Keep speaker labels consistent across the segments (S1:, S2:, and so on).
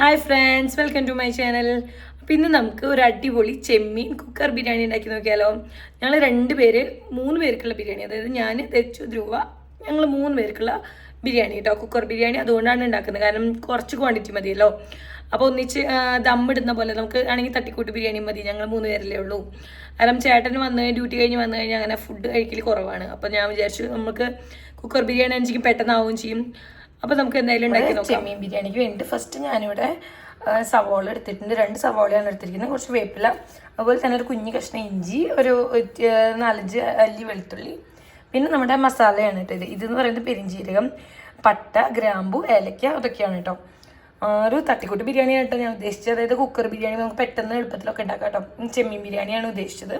S1: Hi friends welcome to my channel അപ്പോൾ ഇന്ന് നമുക്ക് ഒരു അടിപൊളി ചെമ്മീൻ കുക്കർ ബിരിയാണി ഉണ്ടാക്കി നോക്കിയാലോ. ഞങ്ങൾ രണ്ട് പേര് മൂന്ന് പേർക്കുള്ള ബിരിയാണി. അതായത് ഞാൻ തെച്ചു ധ്രുവ. ഞങ്ങൾ മൂന്ന് പേർക്കുള്ള ബിരിയാണി കേട്ടോ കുക്കർ ബിരിയാണി അതുകൊണ്ടാണ് ഉണ്ടാക്കുന്നത്. കാരണം കുറച്ച് ക്വാണ്ടിറ്റി മതിയല്ലോ. അപ്പോൾ ഒന്നിച്ച് ദമ്മിടുന്ന പോലെ നമുക്ക് ആണെങ്കിൽ തട്ടിക്കൂട്ട് ബിരിയാണി മതി. ഞങ്ങൾ മൂന്ന് പേരല്ലേ ഉള്ളൂ. കാരണം ചേട്ടൻ വന്ന് ഡ്യൂട്ടി കഴിഞ്ഞ് വന്നു കഴിഞ്ഞാൽ അങ്ങനെ ഫുഡ് കഴിക്കൽ കുറവാണ്. അപ്പോൾ ഞാൻ വിചാരിച്ചു നമുക്ക് കുക്കർ ബിരിയാണി എനിക്ക് പെട്ടെന്നാവുകയും ചെയ്യും. അപ്പോൾ നമുക്ക് എന്തായാലും ഉണ്ടാക്കി നോക്കാം. ചെമ്മീൻ ബിരിയാണിക്ക് വേണ്ടി ഫസ്റ്റ് ഞാനിവിടെ സവോള എടുത്തിട്ടുണ്ട്. രണ്ട് സവോളയാണ് എടുത്തിരിക്കുന്നത്. കുറച്ച് വേപ്പില അതുപോലെ തന്നെ ഒരു കുഞ്ഞു കഷ്ണം ഇഞ്ചി ഒരു നാലഞ്ച് അല്ലി വെളുത്തുള്ളി. പിന്നെ നമ്മുടെ മസാലയാണ് കേട്ടോ ഇത് ഇതെന്ന് പറയുന്നത് പെരിഞ്ചീരകം പട്ട ഗ്രാമ്പു ഏലക്ക അതൊക്കെയാണ് കേട്ടോ. ഒരു തട്ടിക്കൂട്ട് ബിരിയാണി ആയിട്ടോ ഞാൻ ഉദ്ദേശിച്ചത്. അതായത് കുക്കർ ബിരിയാണി നമുക്ക് പെട്ടെന്ന് എളുപ്പത്തിലൊക്കെ ഉണ്ടാക്കാം കേട്ടോ. ചെമ്മീൻ ബിരിയാണിയാണ് ഉദ്ദേശിച്ചത്.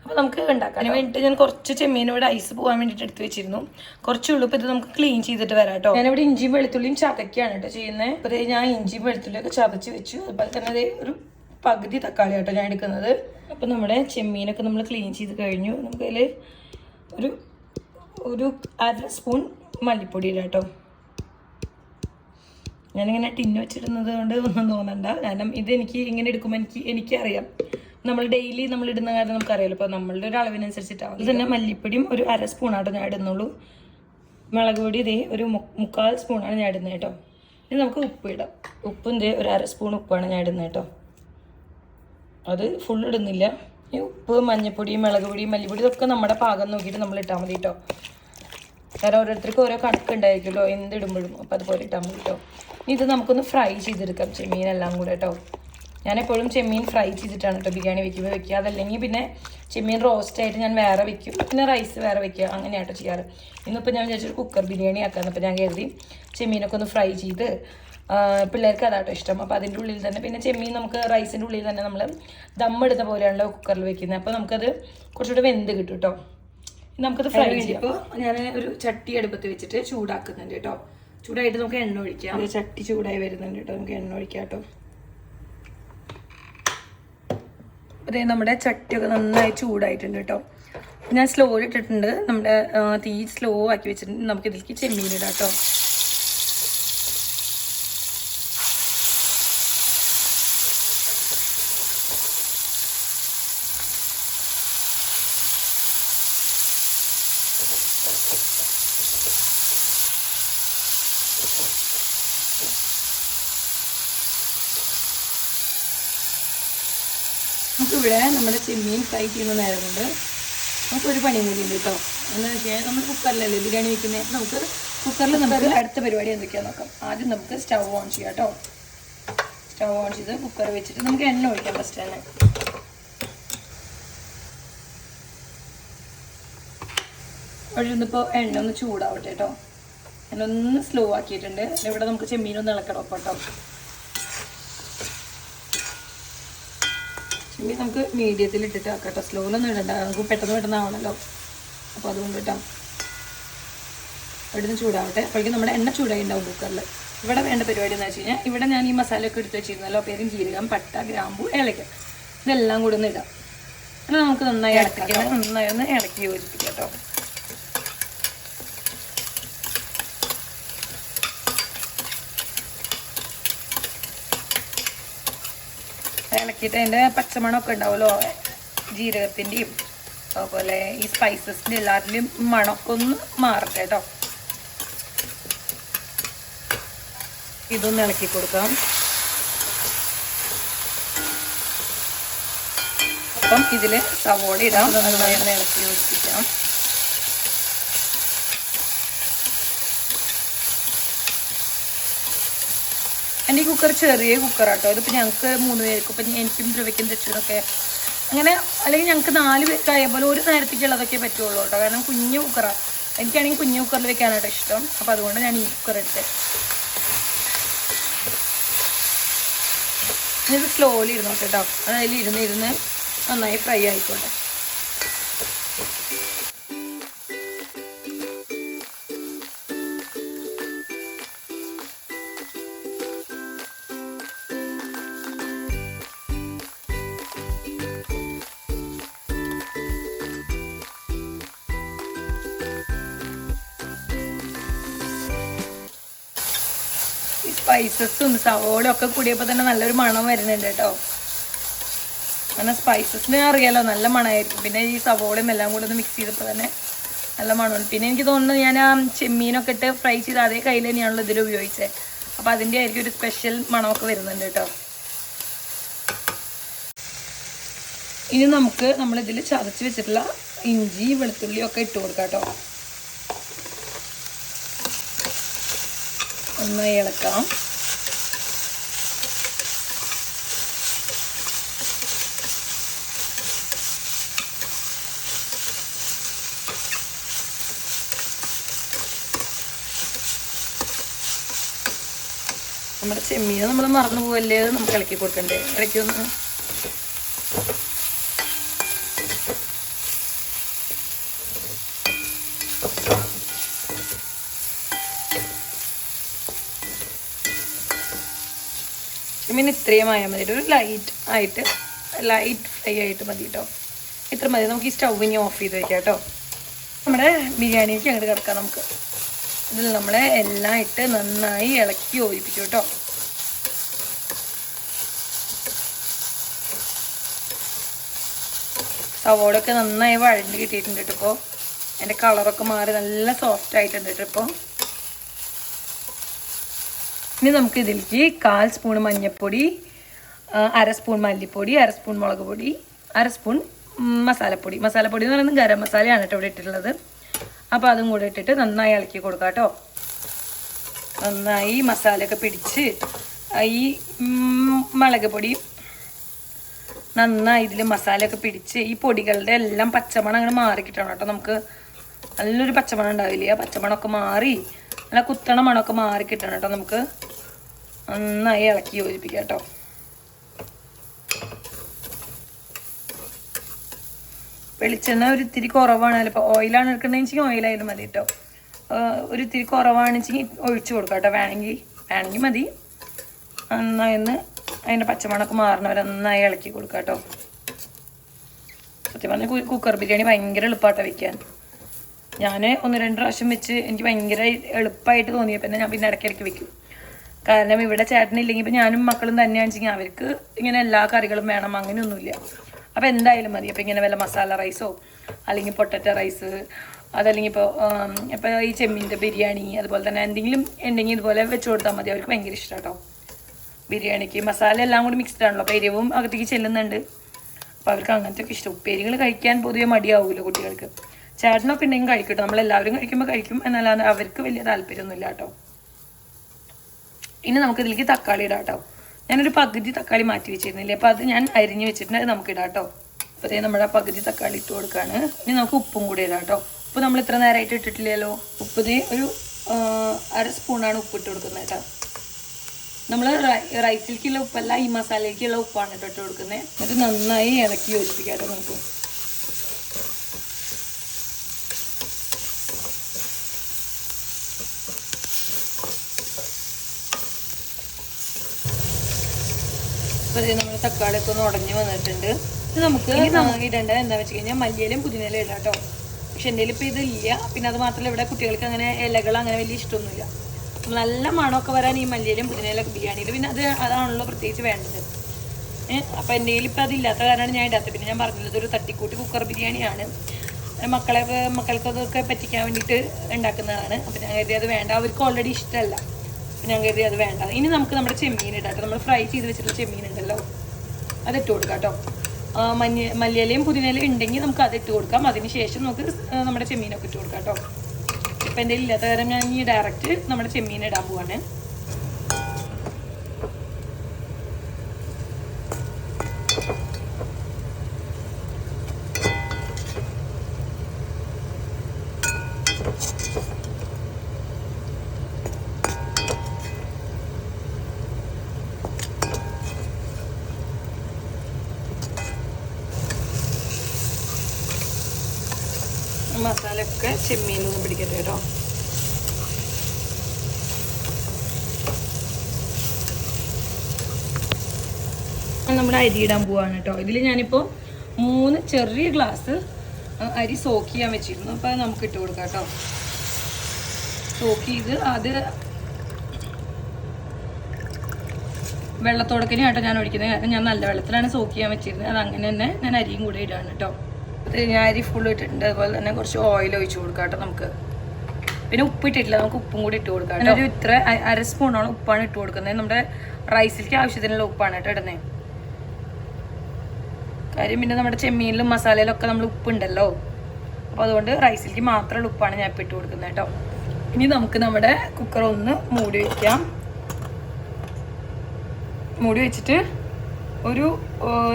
S1: അപ്പോൾ നമുക്ക് ഉണ്ടാക്കാം അതിന് വേണ്ടിയിട്ട് ഞാൻ കുറച്ച് ചെമ്മീൻ ഇവിടെ ഐസ് പോകാൻ വേണ്ടിയിട്ട് എടുത്ത് വെച്ചിരുന്നു. കുറച്ച് ഉള്ളിപ്പോൾ ഇത് നമുക്ക് ക്ലീൻ ചെയ്തിട്ട് വരാം കേട്ടോ. ഞാനിവിടെ ഇഞ്ചിയും വെളുത്തുള്ളിയും ചതക്കിയാണ് കേട്ടോ ചെയ്യുന്നത് അപ്പോൾ ഞാൻ ഇഞ്ചിയും വെളുത്തുള്ളിയൊക്കെ ചതച്ച് വെച്ചു. അതുപോലെ തന്നെ അതേ ഒരു പകുതി തക്കാളി കേട്ടോ ഞാൻ എടുക്കുന്നത്. അപ്പോൾ നമ്മുടെ ചെമ്മീനൊക്കെ നമ്മൾ ക്ലീൻ ചെയ്ത് കഴിഞ്ഞു. നമുക്കതിൽ ഒരു ഒരു അര സ്പൂൺ മല്ലിപ്പൊടിയിലാട്ടോ. ഞാനിങ്ങനെ ടിന്ന് വെച്ചിരുന്നത് കൊണ്ട് ഒന്നും തോന്നണ്ട. കാരണം ഇത് എനിക്ക് ഇങ്ങനെ എടുക്കുമ്പോൾ എനിക്ക് എനിക്കറിയാം. നമ്മൾ ഡെയിലി നമ്മൾ ഇടുന്ന കാര്യം നമുക്കറിയാലോ. അപ്പോൾ നമ്മളുടെ ഒരു അളവിനനുസരിച്ചിട്ടാണ്. ഇത് തന്നെ മല്ലിപ്പൊടിയും ഒരു അര സ്പൂണാണ് ഞാൻ ഇടുന്നുള്ളൂ. മുളക് പൊടി ഇതേ ഒരു മുക്കാൽ സ്പൂണാണ് ഞാൻ ഇടുന്നത് കേട്ടോ. ഇനി നമുക്ക് ഉപ്പ് ഇടാം. ഉപ്പിന്റെ ഒരു അര സ്പൂൺ ഉപ്പാണ് ഞാൻ ഇടുന്നത് കേട്ടോ. അത് ഫുൾ ഇടുന്നില്ല. ഈ ഉപ്പ് മഞ്ഞൾപ്പൊടി മുളക് പൊടി മല്ലിപ്പൊടി ഇതൊക്കെ നമ്മുടെ പാകം നോക്കിയിട്ട് നമ്മൾ ഇട്ടാൽ മതി കേട്ടോ. കാരണം ഓരോരുത്തർക്കും ഓരോ കണക്ക് ഉണ്ടായിരിക്കുമല്ലോ എന്തിടുമ്പോഴും. അപ്പോൾ അതുപോലെ ഇട്ടാൽ മതി കേട്ടോ ഇത് നമുക്കൊന്ന് ഫ്രൈ ചെയ്തെടുക്കാം ചെമ്മീനെല്ലാം കൂടെ കേട്ടോ ഞാനെപ്പോഴും ചെമ്മീൻ ഫ്രൈ ചെയ്തിട്ടാണ് കേട്ടോ ബിരിയാണി വെക്കുമ്പോൾ വെക്കുക. അതല്ലെങ്കിൽ പിന്നെ ചെമ്മീൻ റോസ്റ്റ് ആയിട്ട് ഞാൻ വേറെ വെക്കും. പിന്നെ റൈസ് വേറെ വെക്കുക. അങ്ങനെയാട്ടോ ചെയ്യാറ്. ഇന്നിപ്പോൾ ഞാൻ വിചാരിച്ചൊരു കുക്കർ ബിരിയാണി ആക്കാമെന്ന് അപ്പോൾ ഞാൻ കരുതി ചെമ്മീനൊക്കെ ഒന്ന് ഫ്രൈ ചെയ്ത് പിള്ളേർക്ക് അതാട്ടോ ഇഷ്ടം. അപ്പോൾ അതിന്റെ ഉള്ളിൽ തന്നെ പിന്നെ ചെമ്മീൻ നമുക്ക് റൈസിന്റെ ഉള്ളിൽ തന്നെ നമ്മൾ ദമ്മെടുത്ത പോലെയാണല്ലോ കുക്കറിൽ വെക്കുന്നത് അപ്പോൾ നമുക്കത് കുറച്ചുകൂടെ വെന്ത് കിട്ടും കേട്ടോ നമുക്കത് ഫ്രൈ ചെയ്യാം. ഞാൻ ഒരു ചട്ടി അടുപ്പത്ത് വെച്ചിട്ട് ചൂടാക്കുന്നുണ്ട് കേട്ടോ. ചൂടായിട്ട് നമുക്ക് എണ്ണ ഒഴിക്കാം. ചട്ടി ചൂടായി വരുന്നുണ്ട് കേട്ടോ. നമുക്ക് എണ്ണ ഒഴിക്കാം കേട്ടോ. അതേ നമ്മുടെ ചട്ടിയൊക്കെ നന്നായി ചൂടായിട്ടുണ്ട് കേട്ടോ. ഞാൻ സ്ലോ ഇട്ടിട്ടുണ്ട്. നമ്മുടെ തീ സ്ലോ ആക്കി വെച്ചിട്ടുണ്ട്. നമുക്ക് ഇതിലേക്ക് ചെമ്മീൻ ഇടാം കേട്ടോ. നമുക്കിവിടെ നമ്മുടെ ചെമ്മീൻ ഫ്രൈ ചെയ്യുന്ന നേരമുണ്ട്. നമുക്ക് നമുക്കൊരു പണി കൂടി ഉണ്ട് കേട്ടോ. എന്ന് വെച്ചാൽ നമ്മൾ കുക്കറിലല്ലേ ബിരിയാണി വെക്കുന്നത് നമുക്ക് കുക്കറിൽ നമുക്ക് അടുത്ത പരിപാടി എന്തൊക്കെയാന്ന് നോക്കാം. ആദ്യം നമുക്ക് സ്റ്റവ് ഓൺ ചെയ്യാം കേട്ടോ. സ്റ്റവ് ഓൺ ചെയ്ത് കുക്കർ വെച്ചിട്ട് നമുക്ക് എണ്ണ ഒഴിക്കാം ഫസ്റ്റ് തന്നെ. ഒഴിയുന്നിപ്പോൾ എണ്ണ ഒന്ന് ചൂടാവട്ടെ കേട്ടോ. എണ്ണ ഒന്ന് സ്ലോ ആക്കിയിട്ടുണ്ട്. ഇവിടെ നമുക്ക് ചെമ്മീനൊന്ന് ഇളക്കണം കേട്ടോ. ചെമ്മീൻ നമുക്ക് മീഡിയത്തിൽ ഇട്ടിട്ട് ആക്കാം കേട്ടോ സ്ലോയിലൊന്നും ഇടണ്ട. നമുക്ക് പെട്ടെന്ന് പെട്ടെന്ന് ആവണല്ലോ. അപ്പോൾ അതുകൊണ്ട് ഇട്ടാം ഇവിടുന്ന് ചൂടാവട്ടെ. അപ്പോഴേക്കും നമ്മുടെ എണ്ണ ചൂടായി ഉണ്ടാവും കുക്കറിൽ ഇവിടെ വേണ്ട പരിപാടി എന്ന് വെച്ച് കഴിഞ്ഞാൽ ഇവിടെ ഞാൻ ഈ മസാലയൊക്കെ എടുത്ത് വെച്ചിരുന്നല്ലോ. പേരും ജീരകം പട്ട ഗ്രാമ്പു ഏലക്ക. ഇതെല്ലാം കൂടെ ഒന്ന് ഇടാം. എന്നാൽ നമുക്ക് നന്നായി ഇളക്കിക്കണം നന്നായി ഒന്ന് ഇളക്കി യോജിപ്പിക്കാം കേട്ടോ ഇളക്കിയിട്ട് അതിന്റെ പച്ചമണമൊക്കെ ഉണ്ടാവുമല്ലോ. ജീരകത്തിന്റെയും അതുപോലെ ഈ സ്പൈസസിന്റെ എല്ലാവരുടെയും മണമൊക്കെ ഒന്ന് മാറട്ടെ കേട്ടോ. ഇതൊന്ന് ഇളക്കി കൊടുക്കാം. അപ്പം ഇതിൽ സവോള ഇടാം. ഇളക്കി യോജിപ്പിക്കാം. എന്റെ കുക്കർ ചെറിയ കുക്കറാട്ടോ ഇതിപ്പോൾ ഞങ്ങൾക്ക് മൂന്ന് പേർക്ക് ഇപ്പം എനിക്കും ധ്രുവയ്ക്കും തെച്ചിനൊക്കെ അങ്ങനെ അല്ലെങ്കിൽ ഞങ്ങൾക്ക് നാല് പോലെ ഒരു നേരത്തേക്കുള്ളതൊക്കെ പറ്റുള്ളൂ കേട്ടോ. കാരണം കുഞ്ഞു കുക്കറാണ് എനിക്കാണെങ്കിൽ കുഞ്ഞു കുക്കറിൽ വെക്കാനായിട്ട് ഇഷ്ടം. അപ്പോൾ അതുകൊണ്ട് ഞാൻ ഈ കുക്കർ എടുത്ത്. ഇത് സ്ലോലി ഇരുന്നോട്ടെ കേട്ടോ അതിൽ ഇരുന്ന് ഇരുന്ന് നന്നായി ഫ്രൈ ആയിക്കോട്ടെ. സ്പൈസസും സവോളും ഒക്കെ കൂടിയപ്പോൾ തന്നെ നല്ലൊരു മണം വരുന്നുണ്ട് കേട്ടോ. അങ്ങനെ സ്പൈസസിന് അറിയാലോ നല്ല മണമായിരിക്കും. പിന്നെ ഈ സവോളയും എല്ലാം കൂടെ ഒന്ന് മിക്സ് ചെയ്തപ്പോൾ തന്നെ നല്ല മണമാണ്. പിന്നെ എനിക്ക് തോന്നുന്നു ഞാൻ ആ ചെമ്മീനൊക്കെ ഇട്ട് ഫ്രൈ ചെയ്ത് അതേ കയ്യിൽ തന്നെയാണല്ലോ ഇതിൽ ഉപയോഗിച്ചത് അപ്പോൾ അതിന്റെ ആയിരിക്കും ഒരു സ്പെഷ്യൽ മണമൊക്കെ വരുന്നുണ്ട് കേട്ടോ. ഇനി നമുക്ക് നമ്മളിതിൽ ചതച്ച് വെച്ചിട്ടുള്ള ഇഞ്ചി വെളുത്തുള്ളി ഒക്കെ ഇട്ട് കൊടുക്കാം കേട്ടോ. നന്നായി ഇളക്കാം നമ്മുടെ ചെമ്മീൻ നമ്മൾ മറന്നു പോകല്ലേ നമുക്ക് ഇളക്കി കൊടുക്കണ്ടേ? ഇളക്കി ഒന്ന് ചെമ്മീൻ ഇത്രയും ആയാൽ മതി. ഒരു ലൈറ്റ് ആയിട്ട് ലൈറ്റ് ഫ്രൈ ആയിട്ട് മതി കേട്ടോ ഇത്ര മതി. നമുക്ക് ഈ സ്റ്റൗവിനി ഓഫ് ചെയ്ത് വയ്ക്കാം കേട്ടോ നമ്മുടെ ബിരിയാണിക്ക് അങ്ങോട്ട് കിടക്കാം നമുക്ക്. ഇതിൽ നമ്മളെ എല്ലാം ഇട്ട് നന്നായി ഇളക്കി യോജിപ്പിക്കും കേട്ടോ സവോളൊക്കെ നന്നായി വഴഞ്ഞ് കിട്ടിയിട്ടുണ്ട് കേട്ടോ ഇപ്പോൾ അതിന്റെ കളറൊക്കെ മാറി നല്ല സോഫ്റ്റ് ആയിട്ടുണ്ട് കേട്ടോ ഇപ്പോൾ ഇനി നമുക്ക് ഇതിലേക്ക് കാൽ സ്പൂൺ മഞ്ഞൾപ്പൊടി അര സ്പൂൺ മല്ലിപ്പൊടി അര സ്പൂൺ മുളക് പൊടി അര സ്പൂൺ മസാലപ്പൊടി. മസാലപ്പൊടി എന്ന് പറയുന്നത് ഗരം മസാലയാണ് കേട്ടോ ഇവിടെ ഇട്ടിട്ടുള്ളത്. അപ്പോൾ അതും കൂടെ ഇട്ടിട്ട് നന്നായി ഇളക്കി കൊടുക്കാം കേട്ടോ. നന്നായി മസാലയൊക്കെ പിടിച്ച് ഈ മുളക് പൊടി നന്നായി ഇതിൽ മസാലയൊക്കെ പിടിച്ച് ഈ പൊടികളുടെ എല്ലാം പച്ചമണം അങ്ങനെ മാറി കിട്ടണം കേട്ടോ. നമുക്ക് നല്ലൊരു പച്ചമണം ഉണ്ടാവില്ലേ? ആ പച്ചമണമൊക്കെ മാറി നല്ല കുത്തണ മണമൊക്കെ മാറി കിട്ടണം കേട്ടോ നമുക്ക്. നന്നായി ഇളക്കി യോജിപ്പിക്കാം കേട്ടോ. വെളിച്ചെണ്ണ ഒരു ഇത്തിരി കുറവാണ് ഇപ്പോൾ ഓയിലാണ് എടുക്കണമെന്ന് വെച്ചെങ്കിൽ ഓയിലായാലും മതി കേട്ടോ. ഒരു ഇത്തിരി കുറവാണെന്ന് വെച്ചെങ്കിൽ ഒഴിച്ച് കൊടുക്കാം കേട്ടോ. വേണമെങ്കിൽ വേണമെങ്കിൽ മതി. നന്നായി ഒന്ന് അതിന്റെ പച്ചമണക്ക് മാറണവരെ നന്നായി ഇളക്കി കൊടുക്കാം കേട്ടോ. സത്യം പറഞ്ഞാൽ കുക്കർ ബിരിയാണി ഭയങ്കര എളുപ്പമാട്ടോ വയ്ക്കാൻ ഞാൻ ഒന്ന് രണ്ട് പ്രാവശ്യം വെച്ച് എനിക്ക് ഭയങ്കര എളുപ്പമായിട്ട് തോന്നിയപ്പോൾ തന്നെ ഞാൻ പിന്നെ ഇടയ്ക്കിടയ്ക്ക് വെക്കും. കാരണം ഇവിടെ ചേട്ടനില്ലെങ്കിൽ ഇപ്പം ഞാനും മക്കളും തന്നെയാണെന്ന് വെച്ചെങ്കിൽ അവർക്ക് ഇങ്ങനെ എല്ലാ കറികളും വേണം അങ്ങനെയൊന്നുമില്ല. അപ്പോൾ എന്തായാലും മതി. അപ്പോൾ ഇങ്ങനെ വല്ല മസാല റൈസോ അല്ലെങ്കിൽ പൊട്ടറ്റോ റൈസ് അതല്ലെങ്കിൽ ഇപ്പോൾ ഇപ്പോൾ ഈ ചെമ്മീന്റെ ബിരിയാണി അതുപോലെ തന്നെ എന്തെങ്കിലും ഉണ്ടെങ്കിൽ ഇതുപോലെ വെച്ച് കൊടുത്താൽ മതി. അവർക്ക് ഭയങ്കര ഇഷ്ടം കേട്ടോ ബിരിയാണിക്ക് മസാല എല്ലാം കൂടി മിക്സ്ഡ് ആണല്ലോ. അപ്പോൾ എരിവും അകത്തേക്ക് ചെല്ലുന്നുണ്ട്. അപ്പോൾ അവർക്ക് അങ്ങനത്തെ ഒക്കെ ഇഷ്ടം. ഉപ്പേരികൾ കഴിക്കാൻ പൊതുവെ മടിയാവുമല്ലോ കുട്ടികൾക്ക്. ചേട്ടനൊക്കെ ഉണ്ടെങ്കിൽ കഴിക്കട്ടോ. നമ്മളെല്ലാവരും കഴിക്കുമ്പോൾ കഴിക്കും. എന്നല്ലാതെ അവർക്ക് വലിയ താല്പര്യമൊന്നുമില്ല കേട്ടോ ഇനി നമുക്ക് ഇതിലേക്ക് തക്കാളി ഇടാം കേട്ടോ. ഞാനൊരു പകുതി തക്കാളി മാറ്റി വെച്ചിരുന്നില്ലേ അപ്പോൾ അത് ഞാൻ അരിഞ്ഞ് വെച്ചിട്ടുണ്ട് അത് നമുക്ക് ഇടാം കേട്ടോ. അപ്പോൾ നമ്മുടെ പകുതി തക്കാളി ഇട്ട് കൊടുക്കുകയാണ് ഇനി നമുക്ക് ഉപ്പും കൂടി ഇടാം കേട്ടോ. ഉപ്പ് നമ്മൾ ഇത്ര നേരമായിട്ട് ഇട്ടിട്ടില്ലല്ലോ. ഉപ്പ് ഒരു അര സ്പൂണാണ് ഉപ്പ് ഇട്ട് കൊടുക്കുന്നത് കേട്ടോ. നമ്മൾ റൈസിലേക്കുള്ള ഉപ്പല്ല ഈ മസാലയ്ക്കുള്ള ഉപ്പാണ് കേട്ടോ ഇട്ട് കൊടുക്കുന്നത്. അത് നന്നായി ഇളക്കി യോജിപ്പിക്കാം കേട്ടോ നമുക്ക്. അപ്പോൾ ഇത് നമ്മൾ തക്കാളിയൊക്കെ ഒന്ന് ഉടഞ്ഞു വന്നിട്ടുണ്ട്. ഇത് നമുക്ക് ഇടേണ്ടത് എന്താ വെച്ച് കഴിഞ്ഞാൽ മല്ലിയിലും പുതിനയിലും ഇടാം കേട്ടോ. പക്ഷെ എന്റെ ഇപ്പോൾ ഇതില്ല. പിന്നെ അത് മാത്രമല്ല ഇവിടെ കുട്ടികൾക്ക് അങ്ങനെ ഇലകൾ അങ്ങനെ വലിയ ഇഷ്ടമൊന്നുമില്ല. അപ്പോൾ നല്ല മണമൊക്കെ വരാൻ ഈ മല്ലിയിലും പുതിനയിലൊക്കെ ബിരിയാണിയിൽ പിന്നെ അത് അതാണല്ലോ പ്രത്യേകിച്ച് വേണ്ടത്. ഏഹ് അപ്പോൾ എന്റെ കയ്യിൽ ഇപ്പോൾ അതില്ലാത്ത കാരണമാണ് ഞാൻ ഇടാത്തത്. പിന്നെ ഞാൻ പറഞ്ഞത് ഇതൊരു തട്ടിക്കൂട്ടി കുക്കർ ബിരിയാണിയാണ്. മക്കളെ മക്കൾക്കൊക്കെ പറ്റിക്കാൻ വേണ്ടിയിട്ട് ഉണ്ടാക്കുന്നതാണ്. അപ്പം ഞാൻ കരുതി അത് വേണ്ട. അവർക്ക് ഓൾറെഡി ഇഷ്ടമല്ല. അപ്പം ഞാൻ കരുതി അത് വേണ്ട. ഇനി നമുക്ക് നമ്മുടെ ചെമ്മീൻ ഇടാം നമ്മൾ ഫ്രൈ ചെയ്ത് വെച്ചിട്ടുള്ള ചെമ്മീൻ ഉണ്ടല്ലോ. അതിട്ട് കൊടുക്കാം കേട്ടോ. മഞ്ഞ മല്ലിയിലയും പുതിനയിലയും ഉണ്ടെങ്കിൽ നമുക്ക് അതിട്ട് കൊടുക്കാം. അതിന് ശേഷം നമുക്ക് നമ്മുടെ ചെമ്മീനൊക്കെ ഇട്ട് കൊടുക്കാം കേട്ടോ. ഇപ്പം എന്റെ ഇല്ലാത്ത കാര്യം ഞാൻ ഈ ഡയറക്റ്റ് നമ്മുടെ ചെമ്മീൻ ഇടാൻ പോവാണ്. മസാലയൊക്കെ ചെമ്മീനൊന്ന് പിടിക്കട്ടെ കേട്ടോ. നമ്മൾ അരി ഇടാൻ പോവാണ് കേട്ടോ. ഇതിൽ ഞാനിപ്പോൾ മൂന്ന് ചെറിയ ഗ്ലാസ് അരി സോക്ക് ചെയ്യാൻ വെച്ചിരുന്നു. അപ്പോൾ അത് നമുക്ക് ഇട്ട് കൊടുക്കാം കേട്ടോ. സോക്ക് ചെയ്ത് അത് വെള്ളത്തോടക്കിന് കേട്ടോ ഞാൻ ഒഴിക്കുന്നത്. കാരണം ഞാൻ നല്ല വെള്ളത്തിലാണ് സോക്ക് ചെയ്യാൻ വെച്ചിരുന്നത്. അത് അങ്ങനെ തന്നെ ഞാൻ അരിയും കൂടെ ഇടാണ് കേട്ടോ. ഞാൻ അരി ഫുൾ ഇട്ടിട്ടുണ്ട്. അതുപോലെ തന്നെ കുറച്ച് ഓയിൽ ഒഴിച്ചു കൊടുക്കാം കേട്ടോ നമുക്ക്. പിന്നെ ഉപ്പ് ഇട്ടിട്ടില്ല. നമുക്ക് ഉപ്പും കൂടി ഇട്ട് കൊടുക്കാം. ഒരു ഇത്ര അര സ്പൂണാണ് ഉപ്പാണ് ഇട്ട് കൊടുക്കുന്നത്. നമ്മുടെ റൈസിലേക്ക് ആവശ്യത്തിനുള്ള ഉപ്പാണ് കേട്ടോ ഇടുന്നത് കാര്യം പിന്നെ നമ്മുടെ ചെമ്മീനിലും മസാലയിലൊക്കെ ഒക്കെ നമ്മൾ ഉപ്പുണ്ടല്ലോ അപ്പോൾ അതുകൊണ്ട് റൈസിലേക്ക് മാത്രമുള്ള ഉപ്പാണ് ഞാൻ ഇപ്പം ഇട്ട് കൊടുക്കുന്നത് കേട്ടോ. ഇനി നമുക്ക് നമ്മുടെ കുക്കർ ഒന്ന് മൂടി വയ്ക്കാം മൂടി വെച്ചിട്ട് ഒരു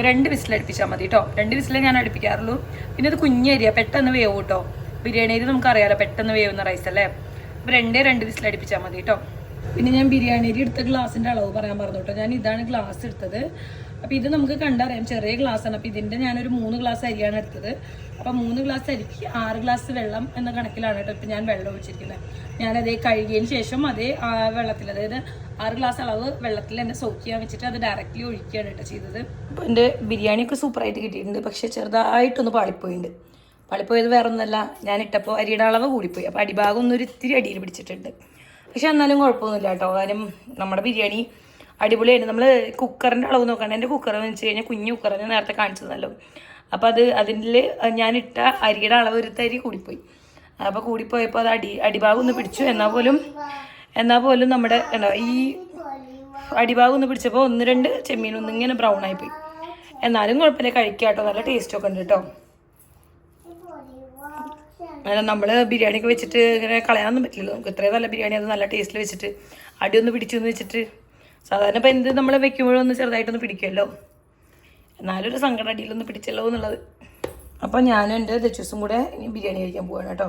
S1: രണ്ട് വിസിൽ അടുപ്പിച്ചാൽ മതി കേട്ടോ രണ്ട് വിസിലേ ഞാൻ അടുപ്പിക്കാറുള്ളൂ. പിന്നെ ഇത് കുഞ്ഞരിയ പെട്ടെന്ന് വേവ് കേട്ടോ ബിരിയാണിയിൽ നമുക്കറിയാലോ പെട്ടെന്ന് വേവുന്ന റൈസ് അല്ലേ? അപ്പോൾ രണ്ടേ രണ്ട് വിസിൽ അടുപ്പിച്ചാൽ മതി കേട്ടോ പിന്നെ ഞാൻ ബിരിയാണിയിൽ എടുത്ത ഗ്ലാസിന്റെ അളവ് പറയാൻ പറഞ്ഞു കേട്ടോ ഞാൻ ഇതാണ് ഗ്ലാസ് എടുത്തത്. അപ്പോൾ ഇത് നമുക്ക് കണ്ടറിയാം. ചെറിയ ഗ്ലാസ് ആണ്. അപ്പോൾ ഇതിന്റെ ഞാനൊരു മൂന്ന് ഗ്ലാസ് അരിയാണ് എടുത്തത്. അപ്പോൾ മൂന്ന് ഗ്ലാസ് അരിക്ക് ആറ് ഗ്ലാസ് വെള്ളം എന്ന കണക്കിലാണ് കേട്ടോ ഇപ്പം ഞാൻ വെള്ളം ഒഴിച്ചിരിക്കുന്നത്. ഞാനതേ കഴുകിയതിന് ശേഷം അതേ വെള്ളത്തിൽ അതായത് ആറ് ഗ്ലാസ് അളവ് വെള്ളത്തിൽ തന്നെ സോക്ക് ചെയ്യാൻ വെച്ചിട്ട് അത് ഡയറക്റ്റ്ലി ഒഴിക്കുകയാണ് കേട്ടോ ചെയ്തത്. അപ്പോൾ എന്റെ ബിരിയാണിയൊക്കെ സൂപ്പറായിട്ട് കിട്ടിയിട്ടുണ്ട്. പക്ഷേ ചെറുതായിട്ടൊന്ന് പാളിപ്പോയിട്ടുണ്ട് പാളിപ്പോയത് വേറെ ഒന്നല്ല ഞാൻ ഇട്ടപ്പോൾ അരിയുടെ അളവ് കൂടിപ്പോയി. അപ്പോൾ അടിഭാഗം ഒന്നൊരു ഇത്തിരി അടിയിൽ പിടിച്ചിട്ടുണ്ട്. പക്ഷെ എന്നാലും കുഴപ്പമൊന്നുമില്ല കേട്ടോ. കാരണം നമ്മുടെ ബിരിയാണി അടിപൊളിയായിട്ട് നമ്മൾ കുക്കറിന്റെ അളവ് നോക്കണം എന്റെ കുക്കർ എന്ന് വെച്ച് കഴിഞ്ഞാൽ കുഞ്ഞു കുക്കർ ഞാൻ നേരത്തെ കാണിച്ചതല്ലോ അപ്പോൾ അത് അതിൽ ഞാനിട്ട അരിയുടെ അളവ് ഒരു തരി കൂടിപ്പോയി. അപ്പോൾ കൂടിപ്പോയപ്പോൾ അത് അടി അടിഭാഗം ഒന്ന് പിടിച്ചു. എന്നാൽ പോലും എന്നാൽ പോലും നമ്മുടെ ഈ അടിഭാഗം ഒന്ന് പിടിച്ചപ്പോൾ ഒന്ന് രണ്ട് ചെമ്മീൻ ഒന്ന് ഇങ്ങനെ ബ്രൗൺ ആയിപ്പോയി. എന്നാലും കുഴപ്പമില്ല കഴിക്കുക കേട്ടോ. നല്ല ടേസ്റ്റൊക്കെ ഉണ്ട് കേട്ടോ. അല്ല നമ്മൾ ബിരിയാണിയൊക്കെ വെച്ചിട്ട് ഇങ്ങനെ കളയാനൊന്നും പറ്റില്ലല്ലോ. നമുക്ക് ഇത്രയും നല്ല ബിരിയാണി അത് നല്ല ടേസ്റ്റിൽ വെച്ചിട്ട് അടിയൊന്ന് പിടിച്ചു വെച്ചിട്ട് സാധാരണ ഇപ്പം എന്ത് നമ്മൾ വെക്കുമ്പോഴും ഒന്ന് ചെറുതായിട്ടൊന്ന് പിടിക്കുമല്ലോ. എന്നാലും ഒരു സങ്കടം അടിയിലൊന്ന് പിടിച്ചല്ലോ എന്നുള്ളത്. അപ്പം ഞാനും എന്റെ ദച്ചൂസും കൂടെ ഇനി ബിരിയാണി കഴിക്കാൻ പോവാണ് കേട്ടോ.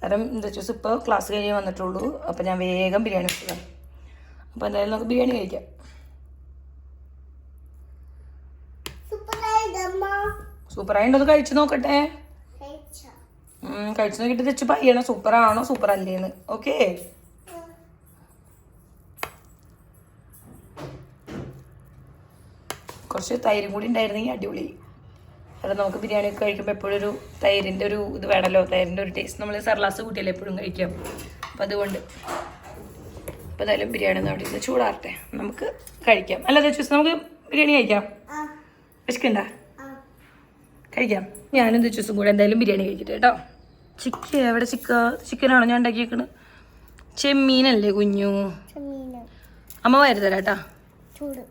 S1: കാരണം ദച്ചൂസ് ഇപ്പോൾ ക്ലാസ് കഴിഞ്ഞ് വന്നിട്ടുള്ളൂ. അപ്പം ഞാൻ വേഗം ബിരിയാണി വെച്ചതാണ് അപ്പോൾ എന്തായാലും നമുക്ക് ബിരിയാണി കഴിക്കാം. സൂപ്പറായിട്ട് ഉണ്ടോ കഴിച്ചു നോക്കട്ടെ. കഴിച്ചു? നോക്കിയിട്ട് തെച്ച് പറയണം. സൂപ്പറാണോ? സൂപ്പർ അല്ലേന്ന് ഓക്കെ? കുറച്ച് തൈരും കൂടി ഉണ്ടായിരുന്നെങ്കിൽ അടിപൊളി. അത് നമുക്ക് ബിരിയാണി ഒക്കെ കഴിക്കുമ്പോൾ എപ്പോഴും ഒരു തൈരിന്റെ ഒരു ഇത് വേണമല്ലോ തൈരിന്റെ ഒരു ടേസ്റ്റ് നമ്മൾ സർലാസ് കൂട്ടിയല്ലേ എപ്പോഴും കഴിക്കാം അപ്പം അതുകൊണ്ട് അപ്പോൾ എന്തായാലും ബിരിയാണി ഒന്ന് അവിടെ ഇരുന്ന് ചൂടാറട്ടെ. നമുക്ക് കഴിക്കാം. അല്ല ചോദിച്ചു നമുക്ക് ബിരിയാണി കഴിക്കാം. വിശക്കണ്ട? കഴിക്കാം. ഞാനും തെച്ചൂസും കൂടെ എന്തായാലും ബിരിയാണി കഴിക്കട്ടെ കേട്ടോ. ചിക്കൻ എവിടെ ചിക്ക? ചിക്കനാണോ ഞാൻ ഉണ്ടാക്കിയേക്കണ്? ചെമ്മീനല്ലേ കുഞ്ഞു? അമ്മ വരുതരാട്ടാ
S2: ചൂട്.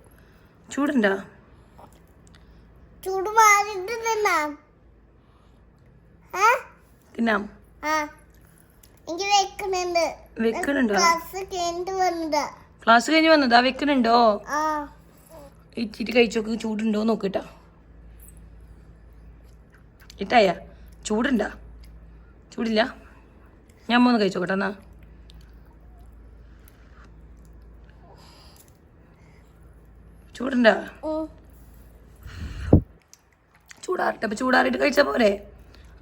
S1: ചൂടുണ്ടോ?
S2: ചൂട് മാറിയിട്ട് തിന്നാം ഏ?
S1: തിന്നാം.
S2: ആ. എനിക്ക് വെക്കണുണ്ട്.
S1: വെക്കണുണ്ടോ?
S2: ക്ലാസ് കഴിഞ്ഞിട്ട് വന്നതാ.
S1: ക്ലാസ് കഴിഞ്ഞ് വന്നതാ? വെക്കണുണ്ടോ?
S2: ആ.
S1: ഇച്ചിരി കഴിച്ചോക്ക് ചൂടുണ്ടോ നോക്കിട്ടാ. ഇട്ടായ? ചൂടുണ്ടാ? ചൂടില്ല? ഞാൻ മൂന്ന് കഴിച്ചോക്കട്ടെ എന്നാ. ചൂടുണ്ടാ. ചൂടാറട്ടെ. അപ്പൊ ചൂടാറിയിട്ട് കഴിച്ചാൽ പോരെ?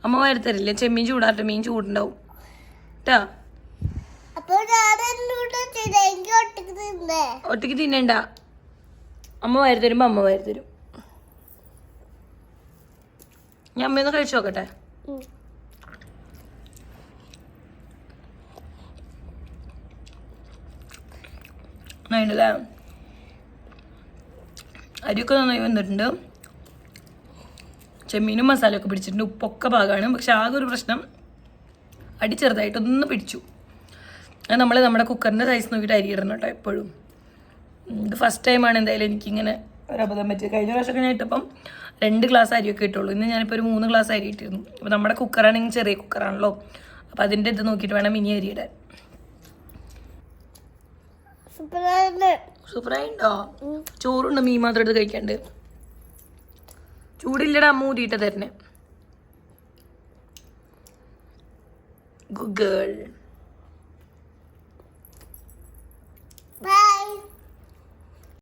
S1: അമ്മ വരത്തരില്ലേ ചെമ്മീൻ ചൂടാറട്ടെ. മീൻ ചൂടുണ്ടാവും. കേട്ടാ ഒറ്റയ്ക്ക് തിന്നണ്ട. അമ്മ വാരി തരുമ്പോ അമ്മ വാരി തരും. ഞാൻ അമ്മയൊന്ന് കഴിച്ചു നോക്കട്ടെ. നന്നായിട്ടുണ്ടല്ലേ അരിയൊക്കെ നന്നായി വന്നിട്ടുണ്ട് ചെമ്മീനും മസാലയൊക്കെ പിടിച്ചിട്ടുണ്ട്. ഉപ്പൊക്കെ പാകമാണ് പക്ഷെ ആകെ ഒരു പ്രശ്നം അടി ചെറുതായിട്ടൊന്ന് പിടിച്ചു. അത് നമ്മൾ നമ്മുടെ കുക്കറിന്റെ സൈസ് നോക്കിയിട്ട് അരി ഇടണം കേട്ടോ എപ്പോഴും. ഇത് ഫസ്റ്റ് ടൈമാണ് എന്തായാലും എനിക്കിങ്ങനെ ഒരു അബദ്ധം പറ്റിയത്. കഴിഞ്ഞ പ്രാവശ്യമൊക്കെ ഞാൻ ഇട്ടപ്പം രണ്ട് ഗ്ലാസ് അരിയൊക്കെ ഇട്ടുള്ളൂ. ഇന്ന് ഞാനിപ്പോൾ ഒരു മൂന്ന് ഗ്ലാസ് അരി ഇട്ടിരുന്നു. അപ്പോൾ നമ്മുടെ കുക്കറാണെങ്കിൽ ചെറിയ കുക്കറാണല്ലോ അപ്പോൾ അതിന്റെ ഇത് നോക്കിയിട്ട് വേണം ഇനി അരി ഇടാൻ.
S2: സൂപ്പറാണ്
S1: സൂപ്പറായിട്ടോ ചോറുണ്ട്? മീൻ മാത്രം എടുത്ത് കഴിക്കണ്ട്? ചൂടില്ലടാ അമ്മ ഊരിയിട്ട് തരണേ ഗുഡ് ഗേൾ